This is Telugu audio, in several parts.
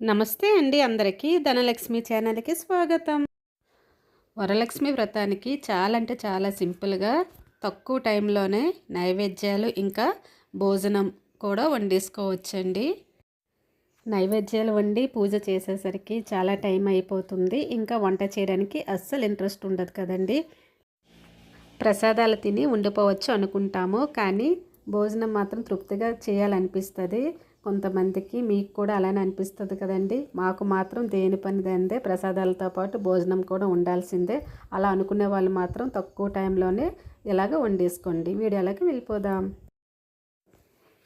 నమస్తే అండి అందరికీ. ధనలక్ష్మి ఛానల్కి స్వాగతం. వరలక్ష్మి వ్రతానికి చాలా అంటే చాలా సింపుల్గా తక్కువ టైంలోనే నైవేద్యాలు ఇంకా భోజనం కూడా వండేసుకోవచ్చండి. నైవేద్యాలు వండి పూజ చేసేసరికి చాలా టైం అయిపోతుంది. ఇంకా వంట చేయడానికి అస్సలు ఇంట్రెస్ట్ ఉండదు కదండి. ప్రసాదాలు తిని ఉండిపోవచ్చు అనుకుంటాము. కానీ భోజనం మాత్రం తృప్తిగా చేయాలనిపిస్తుంది. కొంతమందికి మీకు కూడా అలానే అనిపిస్తుంది కదండి. మాకు మాత్రం దేని పని దందే ప్రసాదాలతో పాటు భోజనం కూడా ఉండాల్సిందే. అలా అనుకునే వాళ్ళు మాత్రం తక్కువ టైంలోనే ఇలాగ వండేసుకోండి. వీడియోలోకి వెళ్ళిపోదాం.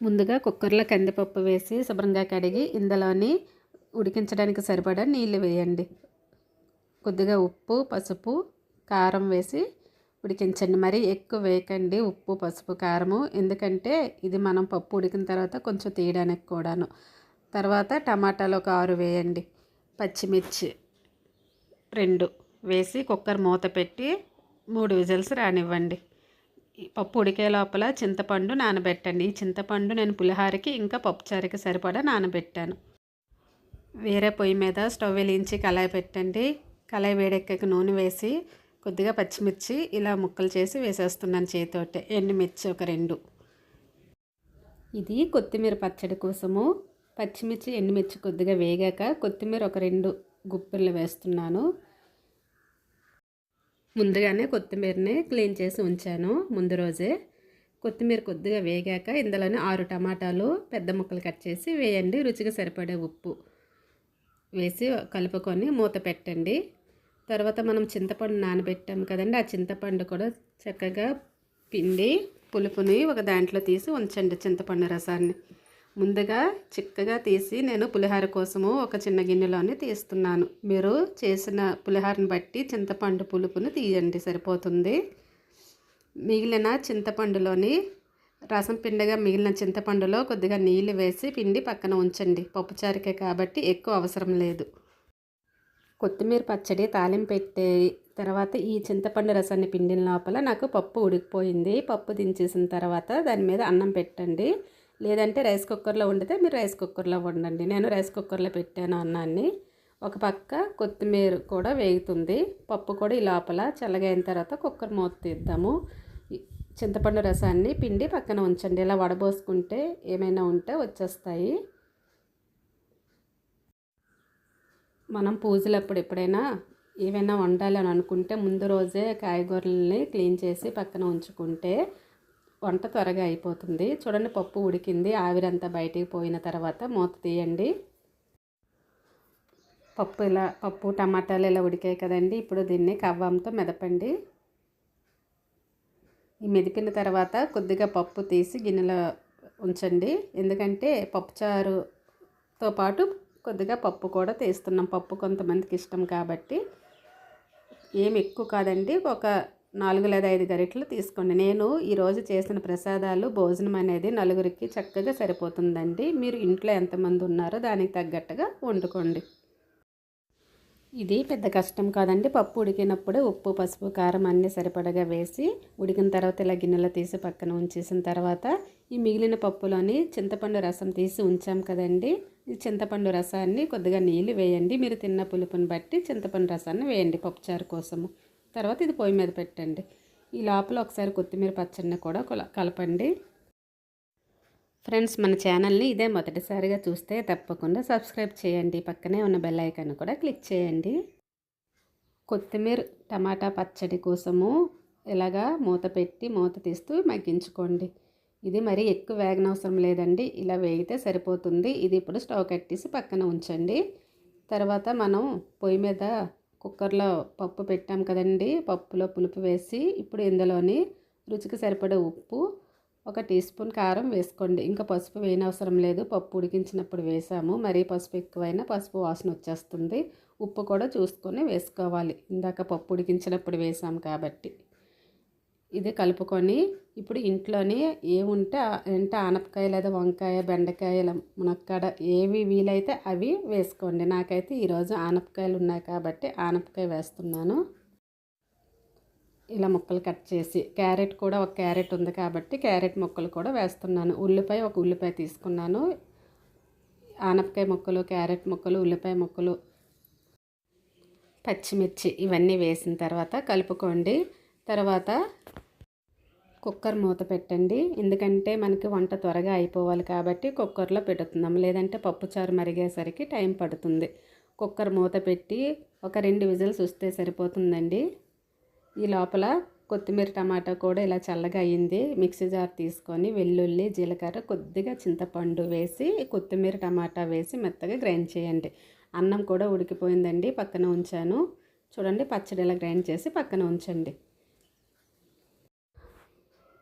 ముందుగా కుక్కర్లో కందిపప్పు వేసి శుభ్రంగా కడిగి ఇందులోని ఉడికించడానికి సరిపడా నీళ్ళు వేయండి. కొద్దిగా ఉప్పు పసుపు కారం వేసి ఉడికించండి. మరీ ఎక్కువ వేయకండి ఉప్పు పసుపు కారము. ఎందుకంటే ఇది మనం పప్పు ఉడికిన తర్వాత కొంచెం తీయడానికి కూడాను. తర్వాత టమాటాలు ఒక ఆరు వేయండి. పచ్చిమిర్చి రెండు వేసి కుక్కర్ మూత పెట్టి మూడు విజిల్స్ రానివ్వండి. పప్పు ఉడికే లోపల చింతపండు నానబెట్టండి. ఈ చింతపండు నేను పులిహారకి ఇంకా పప్పుచారుకి సరిపడా నానబెట్టాను. వేరే పొయ్యి మీద స్టవ్ వెలిగించి కళాయి పెట్టండి. కళాయి వేడెక్కకి నూనె వేసి కొద్దిగా పచ్చిమిర్చి ఇలా ముక్కలు చేసి వేసేస్తున్నాను చేతితోటే. ఎండుమిర్చి ఒక రెండు. ఇది కొత్తిమీర పచ్చడి కోసము. పచ్చిమిర్చి ఎండుమిర్చి కొద్దిగా వేగాక కొత్తిమీర ఒక రెండు గుప్పిళ్ళు వేస్తున్నాను. ముందుగానే కొత్తిమీరని క్లీన్ చేసి ఉంచాను ముందు రోజే. కొత్తిమీర కొద్దిగా వేగాక ఇందులోనే ఆరు టమాటాలు పెద్ద ముక్కలు కట్ చేసి వేయండి రుచిగా సరిపడే ఉప్పు వేసి కలుపుకొని మూత పెట్టండి. తర్వాత మనం చింతపండు నానబెట్టాము కదండి. ఆ చింతపండు కూడా చక్కగా పిండి పులుపుని ఒక దాంట్లో తీసి ఉంచండి చింతపండు రసాన్ని. ముందుగా చిక్కగా తీసి నేను పులిహార కోసము ఒక చిన్న గిన్నెలోనే తీస్తున్నాను. మీరు చేసిన పులిహారను బట్టి చింతపండు పులుపును తీయండి సరిపోతుంది. మిగిలిన చింతపండులోని రసం పిండిగా మిగిలిన చింతపండులో కొద్దిగా నీళ్ళు వేసి పిండి పక్కన ఉంచండి. పప్పుచారికే కాబట్టి ఎక్కువ అవసరం లేదు. కొత్తిమీర పచ్చడి తాలింపు పెట్టే తర్వాత ఈ చింతపండు రసాన్ని పిండిన లోపల నాకు పప్పు ఉడికిపోయింది. పప్పు దించేసిన తర్వాత దాని మీద అన్నం పెట్టండి. లేదంటే రైస్ కుక్కర్లో వండితే మీరు రైస్ కుక్కర్లో వండండి. నేను రైస్ కుక్కర్లో పెట్టాను అన్నాన్ని. ఒక పక్క కొత్తిమీర కూడా వేగుతుంది. పప్పు కూడా ఈ లోపల చల్లగైన తర్వాత కుక్కర్ మూత తీద్దాము. చింతపండు రసాన్ని పిండి పక్కన ఉంచండి. ఇలా వడబోసుకుంటే ఏమైనా ఉంటే వచ్చేస్తాయి. మనం పూజలప్పుడు ఎప్పుడైనా ఏవైనా వండాలని అనుకుంటే ముందు రోజే కాయగూరల్ని క్లీన్ చేసి పక్కన ఉంచుకుంటే వంట త్వరగా అయిపోతుంది. చూడండి పప్పు ఉడికింది. ఆవిరంతా బయటికి పోయిన తర్వాత మూత తీయండి. పప్పు ఇలా పప్పు టమాటాలు ఇలా ఉడికాయి కదండి. ఇప్పుడు దీన్ని కవ్వంతో మెదపండి. ఈ మెదిపిన తర్వాత కొద్దిగా పప్పు తీసి గిన్నెలో ఉంచండి. ఎందుకంటే పప్పుచారుతో పాటు కొద్దిగా పప్పు కూడా తీస్తున్నాం. పప్పు కొంతమందికి ఇష్టం కాబట్టి ఏమి ఎక్కువ కాదండి. ఒక నాలుగు లేదా ఐదు గరిటలు తీసుకోండి. నేను ఈరోజు చేసిన ప్రసాదాలు భోజనం అనేది నలుగురికి చక్కగా సరిపోతుందండి. మీరు ఇంట్లో ఎంతమంది ఉన్నారో దానికి తగ్గట్టుగా వండుకోండి. ఇది పెద్ద కష్టం కాదండి. పప్పు ఉడికినప్పుడు ఉప్పు పసుపు కారం అన్నీ సరిపడగా వేసి ఉడికిన తర్వాత ఇలా గిన్నెలో తీసి పక్కన ఉంచేసిన తర్వాత ఈ మిగిలిన పప్పులోని చింతపండు రసం తీసి ఉంచాం కదండి. ఈ చింతపండు రసాన్ని కొద్దిగా నీళ్ళు వేయండి. మీరు తిన్న పులుపుని బట్టి చింతపండు రసాన్ని వేయండి పప్పుచారు కోసము. తర్వాత ఇది పొయ్యి మీద పెట్టండి. ఈ లోపల ఒకసారి కొత్తిమీర పచ్చడిని కూడా కలపండి. ఫ్రెండ్స్ మన ఛానల్ని ఇదే మొదటిసారిగా చూస్తే తప్పకుండా సబ్స్క్రైబ్ చేయండి. పక్కనే ఉన్న బెల్ ఐకాన్ కూడా క్లిక్ చేయండి. కొత్తిమీర టమాటా పచ్చడి కోసము ఇలాగా మూత పెట్టి మూత తీస్తూ మగ్గించుకోండి. ఇది మరి ఎక్కువ వేగనవసరం లేదండి. ఇలా వేగితే సరిపోతుంది. ఇది ఇప్పుడు స్టవ్ కట్టేసి పక్కన ఉంచండి. తర్వాత మనం పొయ్యి మీద కుక్కర్లో పప్పు పెట్టాం కదండి. పప్పులో పులుపు వేసి ఇప్పుడు ఇందులోని రుచికి సరిపడే ఉప్పు ఒక టీ స్పూన్ కారం వేసుకోండి. ఇంకా పసుపు వేయనవసరం లేదు. పప్పు ఉడికించినప్పుడు వేసాము. మరీ పసుపు ఎక్కువైనా పసుపు వాసన వచ్చేస్తుంది. ఉప్పు కూడా చూసుకొని వేసుకోవాలి. ఇందాక పప్పు ఉడికించినప్పుడు వేసాము కాబట్టి. ఇది కలుపుకొని ఇప్పుడు ఇంట్లోనే ఏముంటే అంటే ఆనపకాయ లేదా వంకాయ బెండకాయ మునక్కడ ఏవి వీలైతే అవి వేసుకోండి. నాకైతే ఈరోజు ఆనపకాయలు ఉన్నాయి కాబట్టి ఆనపకాయ వేస్తున్నాను. ఇలా ముక్కలు కట్ చేసి క్యారెట్ కూడా ఒక క్యారెట్ ఉంది కాబట్టి క్యారెట్ ముక్కలు కూడా వేస్తున్నాను. ఉల్లిపాయ ఒక ఉల్లిపాయ తీసుకున్నాను. ఆనపకాయ ముక్కలు క్యారెట్ ముక్కలు ఉల్లిపాయ ముక్కలు పచ్చిమిర్చి ఇవన్నీ వేసిన తర్వాత కలుపుకోండి. తర్వాత కుక్కర్ మూత పెట్టండి. ఎందుకంటే మనకి వంట త్వరగా అయిపోవాలి కాబట్టి కుక్కర్లో పెడుతున్నాం. లేదంటే పప్పుచారు మరిగేసరికి టైం పడుతుంది. కుక్కర్ మూత పెట్టి ఒక రెండు విజిల్స్ వస్తే సరిపోతుందండి. ఈ లోపల కొత్తిమీర టమాటా కూడా ఇలా చల్లగా అయింది. మిక్సీ జార్ తీసుకొని వెల్లుల్లి జీలకర్ర కొద్దిగా చింతపండు వేసి కొత్తిమీర టమాటా వేసి మెత్తగా గ్రైండ్ చేయండి. అన్నం కూడా ఉడికిపోయిందండి. పక్కన ఉంచాను. చూడండి పచ్చడి ఇలా గ్రైండ్ చేసి పక్కన ఉంచండి.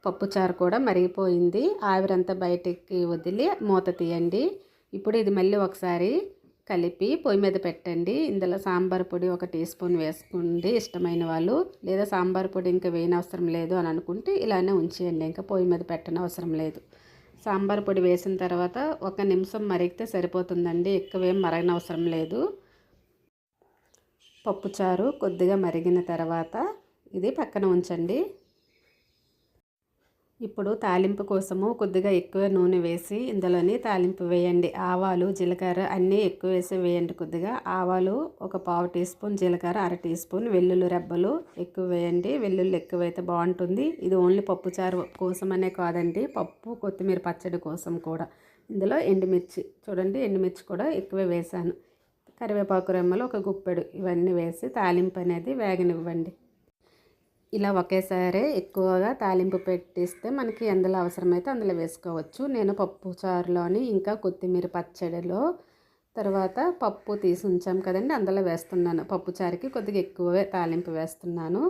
పప్పుచారు కూడా మరిగిపోయింది. ఆవిరంతా బయటికి వదిలి మూత తీయండి. ఇప్పుడు ఇది మళ్ళీ ఒకసారి కలిపి పొయ్యి మీద పెట్టండి. ఇందులో సాంబార్ పొడి ఒక టీ స్పూన్ వేసుకోండి ఇష్టమైన వాళ్ళు. లేదా సాంబార్ పొడి ఇంకా వేయనవసరం లేదు అని అనుకుంటే ఇలానే ఉంచేయండి. ఇంకా పొయ్యి మీద పెట్టనవసరం అవసరం లేదు. సాంబార్ పొడి వేసిన తర్వాత ఒక నిమిషం మరిగితే సరిపోతుందండి. ఎక్కువేం మరగనవసరం లేదు. పప్పుచారు కొద్దిగా మరిగిన తర్వాత ఇది పక్కన ఉంచండి. ఇప్పుడు తాలింపు కోసము కొద్దిగా ఎక్కువ నూనె వేసి ఇందులోని తాలింపు వేయండి. ఆవాలు జీలకర్ర అన్నీ ఎక్కువ వేసి వేయండి కొద్దిగా. ఆవాలు ఒక పావు టీ స్పూన్ జీలకర్ర అర టీ స్పూన్ వెల్లుల్లి రెబ్బలు ఎక్కువ వేయండి. వెల్లుల్లి ఎక్కువైతే బాగుంటుంది. ఇది ఓన్లీ పప్పుచారు కోసమనే కాదండి పప్పు కొత్తిమీర పచ్చడి కోసం కూడా. ఇందులో ఎండుమిర్చి చూడండి ఎండుమిర్చి కూడా ఎక్కువ వేసాను. కరివేపాకు రెమ్మలు ఒక గుప్పెడు ఇవన్నీ వేసి తాలింపు అనేది వేగనివ్వండి. ఇలా ఒకేసారి ఎక్కువగా తాలింపు పెట్టిస్తే మనకి ఎందులో అవసరమైతే అందులో వేసుకోవచ్చు. నేను పప్పు చారులోని ఇంకా కొత్తిమీర పచ్చడిలో తర్వాత పప్పు తీసి ఉంచాం కదండి అందులో వేస్తున్నాను. పప్పు చారుకి కొద్దిగా ఎక్కువే తాలింపు వేస్తున్నాను.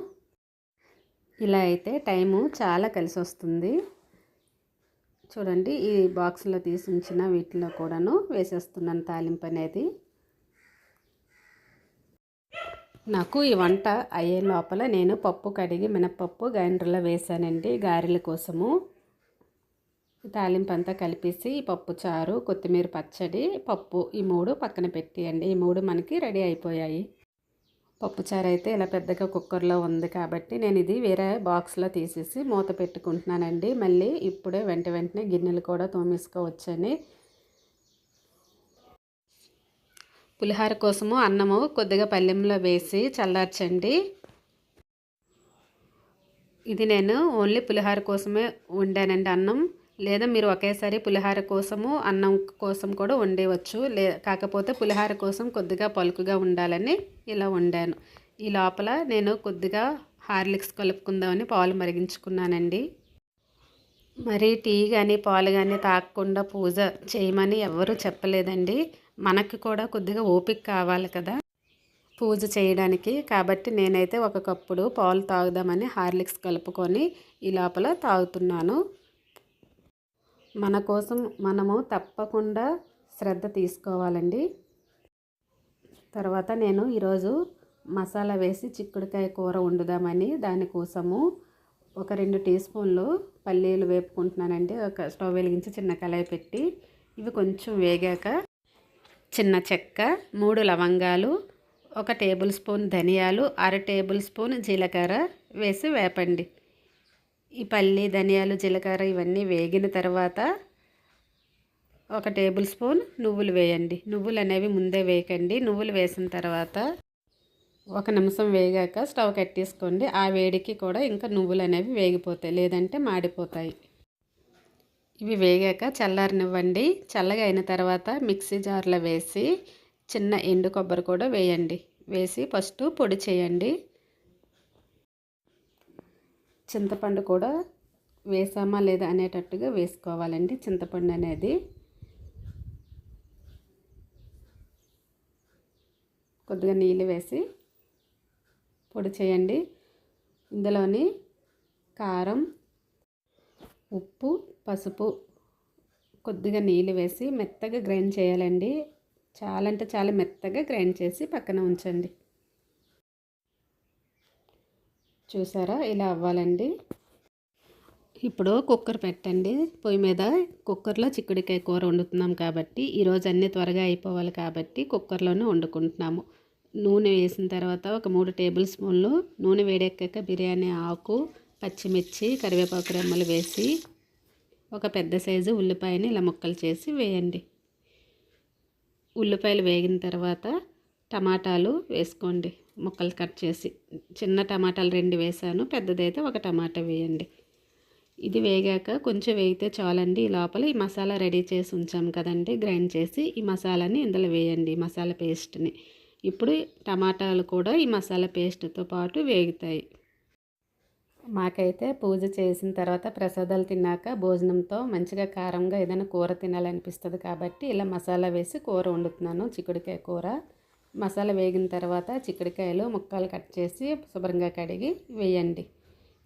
ఇలా అయితే టైము చాలా కలిసి వస్తుంది. చూడండి ఈ బాక్స్లో తీసి ఉంచిన వీటిలో కూడాను వేసేస్తున్నాను తాలింపు అనేది. నాకు ఈ వంట అయ్యే లోపల నేను పప్పు కడిగి మినపప్పు గ్రైండర్లో వేసానండి గారెల కోసము. తాలింపు అంతా కలిపేసి పప్పు చారు కొత్తిమీర పచ్చడి పప్పు ఈ మూడు పక్కన పెట్టేయండి. ఈ మూడు మనకి రెడీ అయిపోయాయి. పప్పు చారు అయితే ఇలా పెద్దగా కుక్కర్లో ఉంది కాబట్టి నేను ఇది వేరే బాక్స్లో తీసేసి మూత పెట్టుకుంటున్నానండి. మళ్ళీ ఇప్పుడే వెంట వెంటనే గిన్నెలు కూడా తోమేసుకోవచ్చని పులిహార కోసము అన్నము కొద్దిగా పల్లెంలో వేసి చల్లార్చండి. ఇది నేను ఓన్లీ పులిహార కోసమే వండానండి అన్నం. లేదా మీరు ఒకేసారి పులిహార కోసము అన్నం కోసం కూడా వండేవచ్చు. లే కాకపోతే పులిహార కోసం కొద్దిగా పలుకుగా ఉండాలని ఇలా వండాను. ఈ లోపల నేను కొద్దిగా హార్లిక్స్ కలుపుకుందామని పాలు మరిగించుకున్నానండి. మరి టీ కానీ పాలు కానీ తాగకుండా పూజ చేయమని ఎవరు చెప్పలేదండి. మనకి కూడా కొద్దిగా ఓపిక కావాలి కదా. పూజ చేయడానికి. కాబట్టి నేనైతే ఒక కప్పుడు పాలు తాగుదామని హార్లిక్స్ కలుపుకొని ఈ లోపల తాగుతున్నాను. మన కోసం మనము తప్పకుండా శ్రద్ధ తీసుకోవాలండి. తర్వాత నేను ఈరోజు మసాలా వేసి చిక్కుడుకాయ కూర వండుదామని దానికోసము ఒక రెండు టీ స్పూన్లు పల్లీలు వేపుకుంటున్నానండి. ఒక స్టవ్ వెలిగించి చిన్న కళాయి పెట్టి ఇవి కొంచెం వేగాక చిన్న చెక్క మూడు లవంగాలు ఒక టేబుల్ స్పూన్ ధనియాలు అర టేబుల్ స్పూన్ జీలకర్ర వేసి వేపండి. ఈ పల్లి ధనియాలు జీలకర్ర ఇవన్నీ వేగిన తర్వాత ఒక టేబుల్ స్పూన్ నువ్వులు వేయండి. నువ్వులు అనేవి ముందే వేయకండి. నువ్వులు వేసిన తర్వాత ఒక నిమిషం వేగాక స్టవ్ కట్టేసుకోండి. ఆ వేడికి కూడా ఇంకా నువ్వులు అనేవి వేగిపోతాయి లేదంటే మాడిపోతాయి. ఇవి వేగాక చల్లారనివ్వండి. చల్లగా అయిన తర్వాత మిక్సీ జార్లో వేసి చిన్న ఎండు కొబ్బరి కూడా వేయండి. వేసి ఫస్ట్ పొడి చేయండి. చింతపండు కూడా వేసామా లేదా అనేటట్టుగా వేసుకోవాలండి. చింతపండు అనేది కొద్దిగా నీళ్ళు వేసి పొడి చేయండి. ఇందులోని కారం ఉప్పు పసుపు కొద్దిగా నీళ్ళు వేసి మెత్తగా గ్రైండ్ చేయాలండి. చాలా అంటే చాలా మెత్తగా గ్రైండ్ చేసి పక్కన ఉంచండి. చూసారా? ఇలా అవ్వాలండి. ఇప్పుడు కుక్కర్ పెట్టండి. పొయ్యి మీద కుక్కర్లో చిక్కుడికాయ కూర వండుతున్నాం కాబట్టి ఈరోజు అన్నీ త్వరగా అయిపోవాలి కాబట్టి కుక్కర్లోనే వండుకుంటున్నాము. నూనె వేసిన తర్వాత ఒక మూడు టేబుల్ స్పూన్లు నూనె వేడెక్కాక బిర్యానీ ఆకు పచ్చిమిర్చి కరివేపాకు రెమ్మలు వేసి ఒక పెద్ద సైజు ఉల్లిపాయని ఇలా ముక్కలు చేసి వేయండి. ఉల్లిపాయలు వేగిన తర్వాత టమాటాలు వేసుకోండి. ముక్కలు కట్ చేసి చిన్న టమాటాలు రెండు వేసాను పెద్దదైతే ఒక టమాటా వేయండి. ఇది వేగాక కొంచెం వేగితే చాలండి. ఈ లోపల ఈ మసాలా రెడీ చేసి ఉంచాం కదండి గ్రైండ్ చేసి ఈ మసాలాని ఇందులో వేయండి మసాలా పేస్ట్ని. ఇప్పుడు టమాటాలు కూడా ఈ మసాలా పేస్ట్తో పాటు వేగుతాయి. మాకైతే పూజ చేసిన తర్వాత ప్రసాదాలు తిన్నాక భోజనంతో మంచిగా కారంగా ఏదైనా కూర తినాలనిపిస్తుంది కాబట్టి ఇలా మసాలా వేసి కూర వండుతున్నాను చిక్కుడుకాయ కూర. మసాలా వేగిన తర్వాత చిక్కుడుకాయలు ముక్కలు కట్ చేసి శుభ్రంగా కడిగి వేయండి.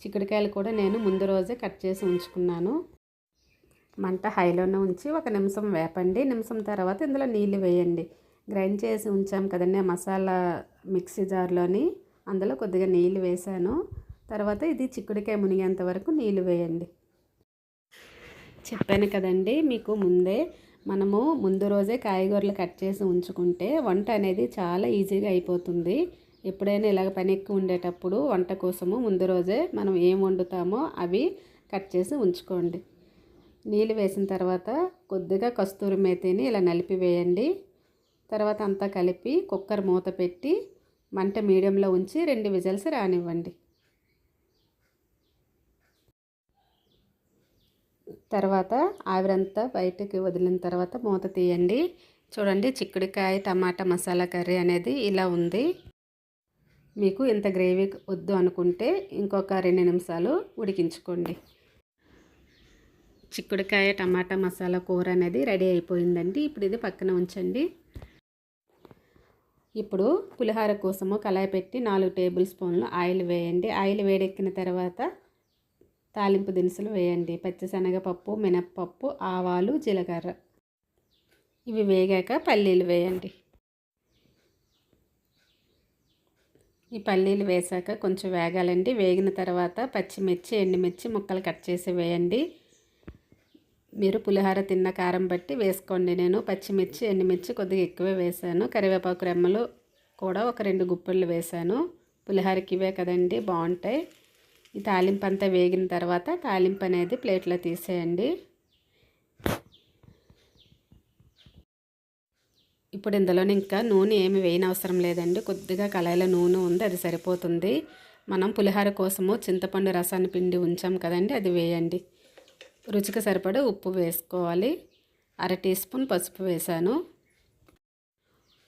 చిక్కుడుకాయలు కూడా నేను ముందు రోజే కట్ చేసి ఉంచుకున్నాను. మంట హైలోనే ఉంచి ఒక నిమిషం వేపండి. నిమిషం తర్వాత ఇందులో నీళ్ళు వేయండి. గ్రైండ్ చేసి ఉంచాం కదండి మసాలా మిక్సీ జార్లోని. అందులో కొద్దిగా నీళ్ళు వేసాను తర్వాత ఇది చిక్కుడుకాయ మునిగేంత వరకు నీళ్ళు వేయండి. చెప్పాను కదండి మీకు ముందే మనము ముందు రోజే కాయగూరలు కట్ చేసి ఉంచుకుంటే వంట అనేది చాలా ఈజీగా అయిపోతుంది. ఎప్పుడైనా ఇలాగ పని ఎక్కువ ఉండేటప్పుడు వంట కోసము ముందు రోజే మనం ఏం వండుతామో అవి కట్ చేసి ఉంచుకోండి. నీళ్ళు వేసిన తర్వాత కొద్దిగా కస్తూరి మేతిని ఇలా నలిపి వేయండి. తర్వాత అంతా కలిపి కుక్కర్ మూత పెట్టి మంట మీడియంలో ఉంచి రెండు విజల్స్ రానివ్వండి. తర్వాత ఆవిరంతా బయటకి వదిలిన తర్వాత మూత తీయండి. చూడండి చిక్కుడుకాయ టమాటా మసాలా కర్రీ అనేది ఇలా ఉంది. మీకు ఇంత గ్రేవీ వద్దు అనుకుంటే ఇంకొక రెండు నిమిషాలు ఉడికించుకోండి. చిక్కుడుకాయ టమాటా మసాలా కూర అనేది రెడీ అయిపోయిందండి. ఇప్పుడు ఇది పక్కన ఉంచండి. ఇప్పుడు పులిహార కోసము కళాయి పెట్టి నాలుగు టేబుల్ స్పూన్లు ఆయిల్ వేయండి. ఆయిల్ వేడెక్కిన తర్వాత తాలింపు దినుసులు వేయండి. పచ్చిశనగపప్పు మినప్పప్పు ఆవాలు జీలకర్ర. ఇవి వేగాక పల్లీలు వేయండి. ఈ పల్లీలు వేసాక కొంచెం వేగాలండి. వేగిన తర్వాత పచ్చిమిర్చి ఎండుమిర్చి ముక్కలు కట్ చేసి వేయండి. మీరు పులిహోర తిన్న కారం బట్టి వేసుకోండి. నేను పచ్చిమిర్చి ఎండుమిర్చి కొద్దిగా ఎక్కువే వేసాను. కరివేపాకు రెమ్మలు కూడా ఒక రెండు గుప్పెళ్ళు వేసాను. పులిహారకి ఇవే కదండి. బాగుంటాయి. ఈ తాలింపు అంతా వేగిన తర్వాత తాలింపు అనేది ప్లేట్లో తీసేయండి. ఇప్పుడు ఇందులోనే ఇంకా నూనె ఏమి వేయని అవసరం లేదండి. కొద్దిగా కళాయిలో నూనె ఉంది అది సరిపోతుంది. మనం పులిహోర కోసము చింతపండు రసాన్ని పిండి ఉంచాం కదండి అది వేయండి. రుచికి సరిపడే ఉప్పు వేసుకోవాలి. అర టీ స్పూన్ పసుపు వేసాను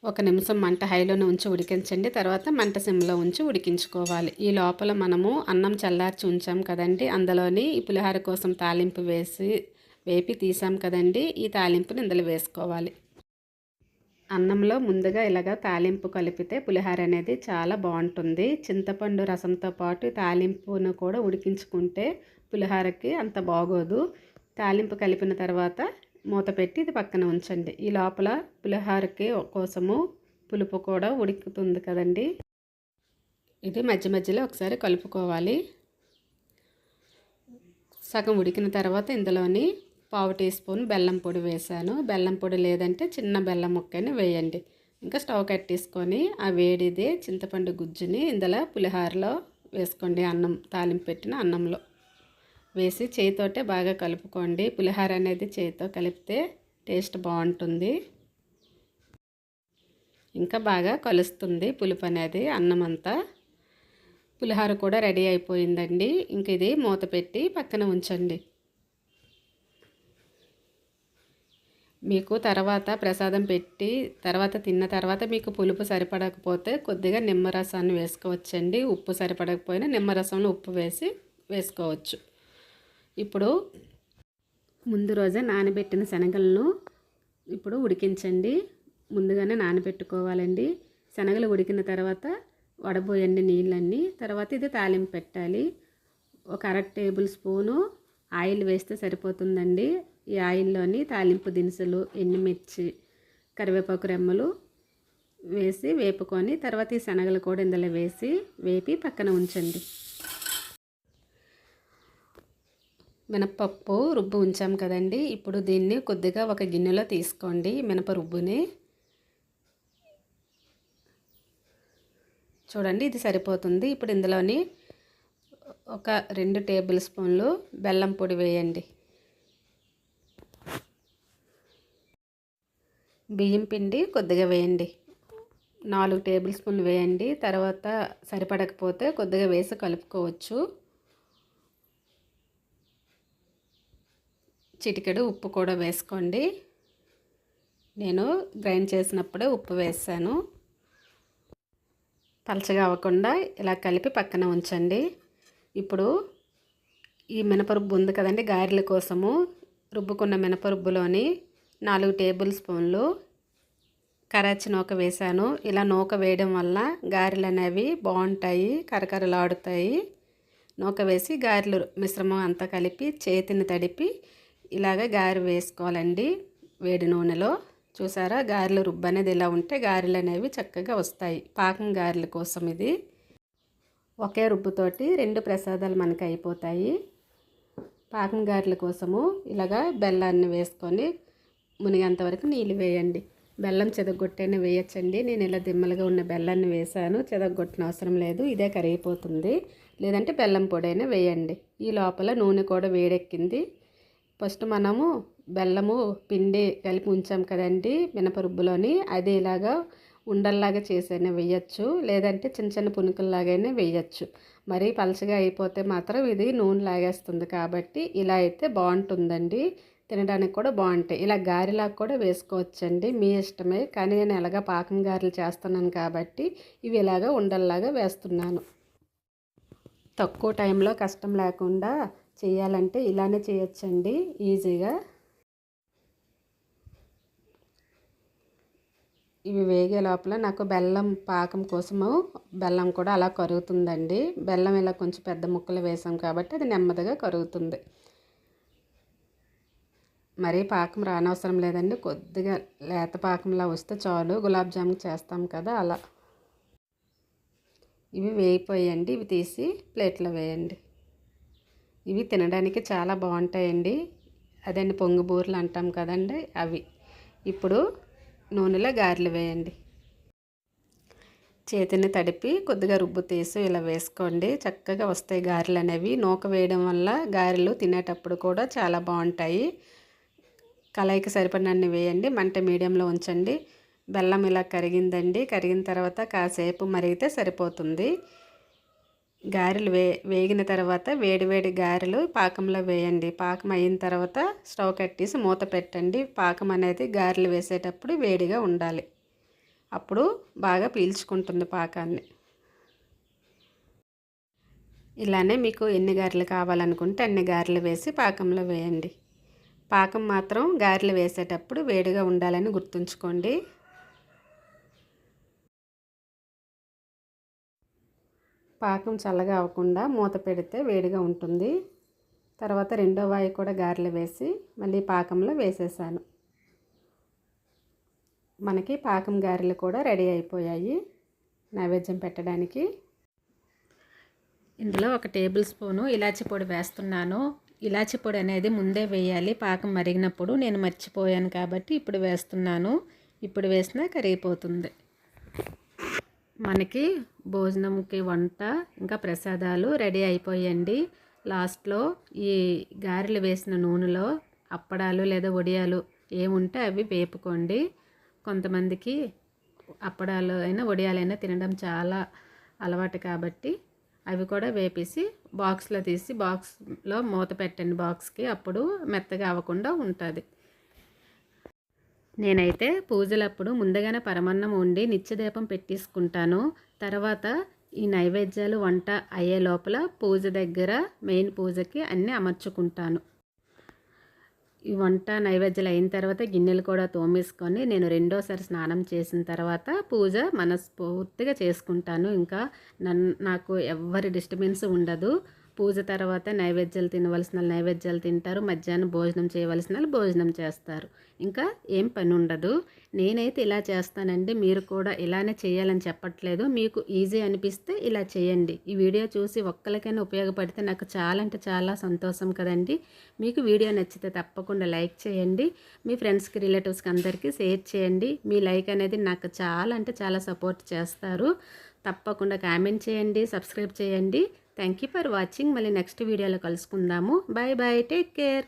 ఒక నిమిషం మంట హైలోనే ఉంచి ఉడికించండి. తర్వాత మంట సిమ్లో ఉంచి ఉడికించుకోవాలి. ఈ లోపల మనము అన్నం చల్లార్చి ఉంచాం కదండి. అందులోని ఈ పులిహోర కోసం తాలింపు వేసి వేపి తీసాం కదండి. ఈ తాలింపుని ఇందులో వేసుకోవాలి. అన్నంలో ముందుగా ఇలాగ తాలింపు కలిపితే పులిహోర అనేది చాలా బాగుంటుంది. చింతపండు రసంతో పాటు తాలింపును కూడా ఉడికించుకుంటే పులిహోరకి అంత బాగోదు. తాలింపు కలిపిన తర్వాత మూత పెట్టి ఇది పక్కన ఉంచండి. ఈ లోపల పులిహోరకి కోసము పులుపు కూడా ఉడుకుతుంది కదండి. ఇది మధ్య మధ్యలో ఒకసారి కలుపుకోవాలి. సగం ఉడికిన తర్వాత ఇందులోని పావు టీ స్పూన్ బెల్లం పొడి వేసాను. బెల్లం పొడి లేదంటే చిన్న బెల్లం ముక్కని వేయండి. ఇంకా స్టవ్ కట్టేసుకొని ఆ వేడిదే చింతపండు గుజ్జుని ఇందులో పులిహోరలో వేసుకోండి. అన్నం తాలింపు పెట్టిన అన్నంలో. వేసి చేయితోటే బాగా కలుపుకోండి. పులిహోర అనేది చేయితో కలిపితే టేస్ట్ బాగుంటుంది. ఇంకా బాగా కలుస్తుంది పులుపు అనేది అన్నం అంతా. పులిహోర కూడా రెడీ అయిపోయిందండి. ఇంక ఇది మూత పెట్టి పక్కన ఉంచండి. మీకు తర్వాత ప్రసాదం పెట్టి తర్వాత తిన్న తర్వాత మీకు పులుపు సరిపడకపోతే కొద్దిగా నిమ్మరసాన్ని వేసుకోవచ్చండి. ఉప్పు సరిపడకపోయినా నిమ్మరసంలో ఉప్పు వేసి వేసుకోవచ్చు. ఇప్పుడు ముందు రోజే నానబెట్టిన శనగలను ఇప్పుడు ఉడికించండి. ముందుగానే నానబెట్టుకోవాలండి. శనగలు ఉడికిన తర్వాత వడబోయండి నీళ్ళన్నీ తర్వాత ఇది తాలింపు పెట్టాలి. ఒక అర టేబుల్ స్పూను ఆయిల్ వేస్తే సరిపోతుందండి. ఈ ఆయిల్లోని తాలింపు దినుసులు ఎండుమిర్చి కరివేపాకు రెమ్మలు వేసి వేపుకొని తర్వాత ఈ శనగలు కూడా ఇందులో వేసి వేపి పక్కన ఉంచండి. మినపప్పు రుబ్బు ఉంచాం కదండి. ఇప్పుడు దీన్ని కొద్దిగా ఒక గిన్నెలో తీసుకోండి మినప రుబ్బుని. చూడండి ఇది సరిపోతుంది. ఇప్పుడు ఇందులోని ఒక రెండు టేబుల్ స్పూన్లు బెల్లం పొడి వేయండి. బియ్యం పిండి కొద్దిగా వేయండి. నాలుగు టేబుల్ స్పూన్లు వేయండి. తర్వాత సరిపడకపోతే కొద్దిగా వేసి కలుపుకోవచ్చు. చిటికెడు ఉప్పు కూడా వేసుకోండి. నేను గ్రైండ్ చేసినప్పుడే ఉప్పు వేసాను. పలచగా అవ్వకుండా ఇలా కలిపి పక్కన ఉంచండి. ఇప్పుడు ఈ మినపరుబ్బు ఉంది కదండి గారెల కోసము రుబ్బుకున్న మినపరుబ్బులోని నాలుగు టేబుల్ స్పూన్లు కరాచి నూక వేశాను ఇలా నూక వేయడం వల్ల గారెలు అనేవి బాగుంటాయి కరకరలాడుతాయి. నూక వేసి గారెలు మిశ్రమం అంతా కలిపి చేతిని తడిపి ఇలాగ గారె వేసుకోవాలండి వేడి నూనెలో. చూసారా? గారెలు రుబ్బు అనేది ఇలా ఉంటే గారెలు అనేవి చక్కగా వస్తాయి. పాకం గారెల కోసం ఇది. ఒకే రుబ్బుతోటి రెండు ప్రసాదాలు మనకి అయిపోతాయి. పాకం గారెల కోసము ఇలాగా బెల్లాన్ని వేసుకొని మునిగేంత వరకు నీళ్ళు వేయండి. బెల్లం చెదగొట్టైనా వేయచ్చండి. నేను ఇలా దిమ్మలుగా ఉన్న బెల్లాన్ని వేసాను చెదగొట్టిన అవసరం లేదు. ఇదే కరిగిపోతుంది. లేదంటే బెల్లం పొడైనా వేయండి. ఈ లోపల నూనె కూడా వేడెక్కింది. ఫస్ట్ మనము బెల్లము పిండి కలిపి ఉంచాం కదండి మినపరుబ్బులోని. అది ఇలాగా ఉండల్లాగా చేసైనా వేయచ్చు. లేదంటే చిన్న చిన్న పునుకుల్లాగైనా వేయచ్చు. మరీ పలచగా అయిపోతే మాత్రం ఇది నూనె లాగేస్తుంది కాబట్టి ఇలా అయితే బాగుంటుందండి. తినడానికి కూడా బాగుంటాయి. ఇలా గారెలాగా కూడా వేసుకోవచ్చండి. మీ ఇష్టమే. కానీ నేను ఎలాగా పాకం గారెలు చేస్తున్నాను కాబట్టి ఇవి ఇలాగా ఉండల్లాగా వేస్తున్నాను. తక్కువ టైంలో కష్టం లేకుండా చేయాలంటే ఇలానే చేయొచ్చండి. ఈజీగా. ఇవి వేగే లోపల నాకు బెల్లం పాకం కోసము బెల్లం కూడా అలా కరుగుతుందండి. బెల్లం ఇలా కొంచెం పెద్ద ముక్కలు వేసాం కాబట్టి అది నెమ్మదిగా కరుగుతుంది. మరీ పాకం రానవసరం లేదండి. కొద్దిగా లేత పాకంలా వస్తే చాలు. గులాబ్ జామున్ చేస్తాం కదా అలా. ఇవి వేయిపోయండి ఇవి తీసి ప్లేట్లో వేయండి. ఇవి తినడానికి చాలా బాగుంటాయండి. అదండి పొంగు బూరెలు అంటాం కదండి అవి. ఇప్పుడు నూనెలో గారెలు వేయండి. చేతిని తడిపి కొద్దిగా రుబ్బు తీసి ఇలా వేసుకోండి. చక్కగా వస్తాయి గారెలు అనేవి. నూక వేయడం వల్ల గారెలు తినేటప్పుడు కూడా చాలా బాగుంటాయి. కలయికి సరిపడినన్ని వేయండి. మంట మీడియంలో ఉంచండి. బెల్లం ఇలా కరిగిందండి. కరిగిన తర్వాత కాసేపు మరిగితే సరిపోతుంది. గారెలు వే వేగిన తర్వాత వేడి వేడి గారెలు పాకంలో వేయండి. పాకం అయిన తర్వాత స్టవ్ కట్టేసి మూత పెట్టండి. పాకం అనేది గారెలు వేసేటప్పుడు వేడిగా ఉండాలి. అప్పుడు బాగా పీల్చుకుంటుంది పాకాన్ని. ఇలానే మీకు ఎన్ని గారెలు కావాలనుకుంటే అన్ని గారెలు వేసి పాకంలో వేయండి. పాకం మాత్రం గారెలు వేసేటప్పుడు వేడిగా ఉండాలని గుర్తుంచుకోండి. పాకం చల్లగా అవ్వకుండా మూత పెడితే వేడిగా ఉంటుంది. తర్వాత రెండో వాయి కూడా గారెలు వేసి మళ్ళీ పాకంలో వేసేసాను. మనకి పాకం గారెలు కూడా రెడీ అయిపోయాయి. నైవేద్యం పెట్టడానికి ఇందులో ఒక టేబుల్ స్పూను ఇలాచి పొడి వేస్తున్నాను. ఇలాచి పొడి అనేది ముందే వేయాలి. పాకం మరిగినప్పుడు నేను మర్చిపోయాను కాబట్టి ఇప్పుడు వేస్తున్నాను. ఇప్పుడు వేసినా కరిగిపోతుంది. మనకి భోజనంకి వంట ఇంకా ప్రసాదాలు రెడీ అయిపోయండి. లాస్ట్లో ఈ గారెలు వేసిన నూనెలో అప్పడాలు లేదా వడియాలు ఏముంటే అవి వేపుకోండి. కొంతమందికి అప్పడాలు అయినా వడియాలైనా తినడం చాలా అలవాటు కాబట్టి అవి కూడా వేపేసి బాక్స్లో తీసి బాక్స్లో మూత పెట్టండి బాక్స్కి. అప్పుడు మెత్తగా అవ్వకుండా ఉంటుంది. నేనైతే పూజలప్పుడు ముందుగానే పరమన్నం వండి నిత్యదీపం పెట్టేసుకుంటాను. తర్వాత ఈ నైవేద్యాలు వంట అయ్యే లోపల పూజ దగ్గర మెయిన్ పూజకి అన్నీ అమర్చుకుంటాను. ఈ వంట నైవేద్యాలు అయిన తర్వాత గిన్నెలు కూడా తోమేసుకొని నేను రెండోసారి స్నానం చేసిన తర్వాత పూజ మనస్ఫూర్తిగా చేసుకుంటాను. ఇంకా నన్ను నాకు ఎవరి డిస్టర్బెన్స్ ఉండదు. పూజ తర్వాత నైవేద్యాలు తినవలసిన నైవేద్యాలు తింటారు. మధ్యాహ్నం భోజనం చేయవలసిన భోజనం చేస్తారు. ఇంకా ఏం పని ఉండదు. నేనైతే ఇలా చేస్తానండి. మీరు కూడా ఇలానే చేయాలని చెప్పట్లేదు. మీకు ఈజీ అనిపిస్తే ఇలా చేయండి. ఈ వీడియో చూసి ఒక్కరికైనా ఉపయోగపడితే నాకు చాలా అంటే చాలా సంతోషం కదండి. మీకు వీడియో నచ్చితే తప్పకుండా లైక్ చేయండి. మీ ఫ్రెండ్స్కి రిలేటివ్స్కి అందరికీ షేర్ చేయండి. మీ లైక్ అనేది నాకు చాలా అంటే చాలా సపోర్ట్ చేస్తారు. తప్పకుండా కామెంట్ చేయండి సబ్స్క్రైబ్ చేయండి. థ్యాంక్ యూ ఫర్ వాచింగ్ మళ్ళీ నెక్స్ట్ వీడియోలో కలుసుకుందాము. Bye bye take care